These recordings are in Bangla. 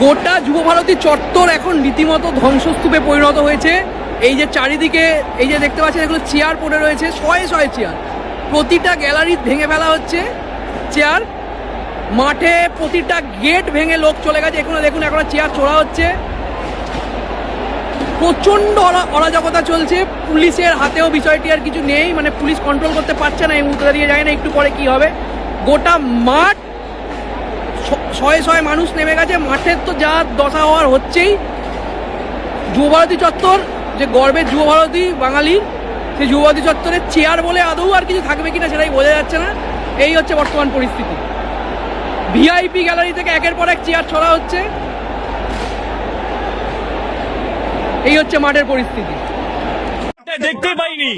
গোটা যুবভারতী চত্বর এখন রীতিমতো ধ্বংসস্তূপে পরিণত হয়েছে। এই যে চারিদিকে, এই যে দেখতে পাচ্ছেন, এগুলো চেয়ার পড়ে রয়েছে, শয়ে শয়ে চেয়ার। প্রতিটা গ্যালারি ভেঙে ফেলা হচ্ছে। চেয়ার, মাঠে প্রতিটা গেট ভেঙে লোক চলে গেছে। এখানে দেখুন, এখন চেয়ার চড়া হচ্ছে। প্রচণ্ড অরা- অরাজকতা চলছে। পুলিশের হাতেও বিষয়টি আর কিছু নেই। মানে পুলিশ কন্ট্রোল করতে পারছে না, এই মুহূর্তে দাঁড়িয়ে যায় না। একটু পরে কি হবে? গোটা মাঠ শয়ে শয়ে মানুষ নেমে গেছে। মাঠের তো যা দশা হওয়ার হচ্ছেই। যুবভারতী চত্বর, যে গর্বের যুবভারতী বাঙালির সেই যুবভারতী চত্বরের চেয়ার বলে আদৌ আর কিছু থাকবে কিনা সেটাই বোঝা যাচ্ছে না। এই হচ্ছে বর্তমান পরিস্থিতি। ভিআইপি গ্যালারি থেকে একের পর এক চেয়ার ছড়া হচ্ছে। এই হচ্ছে মাঠের পরিস্থিতি। দেখতে পাইনি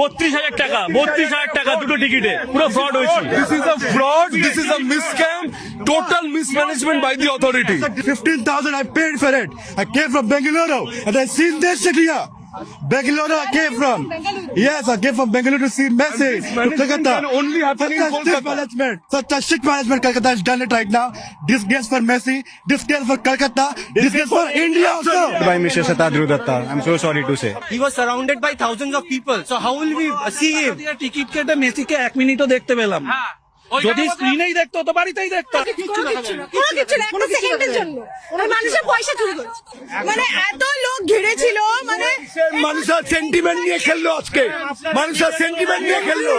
বত্রিশ হাজার টাকা বত্রিশ হাজার টাকা দুটো টিকিটে পুরো ফ্রড হয়েছে This is a fraud. This is a miscam. Total mismanagement by the authority. 15,000 I paid for it. I came from Bengaluru and I seen this city here. Bengaluru I came from. Yes, I came from Bengaluru to see Messi. To Kolkata. only happen in Such a shit Kolkata. management. Such a shit management Kolkata has done it right now. Disgrace for Messi. Disgrace for Kolkata. Disgrace for India also. by Mr. Satadru Datta. I'm so sorry to say. He was surrounded by thousands of people. So how will we uh, see him? Ticket কেটে মেসিকে এক মিনিটও দেখতে পেলাম যদি স্ক্রিনেই দেখতো তো বাড়িতেই দেখতো কোনো কিছু না কোনো সেকেন্ডের জন্য মানুষের পয়সা চুরি করছে মানে এত লোক ঘিরেছিল মানে মানুষের সেন্টিমেন্ট নিয়ে খেললো আজকে। মানুষের সেন্টিমেন্ট নিয়ে খেললো।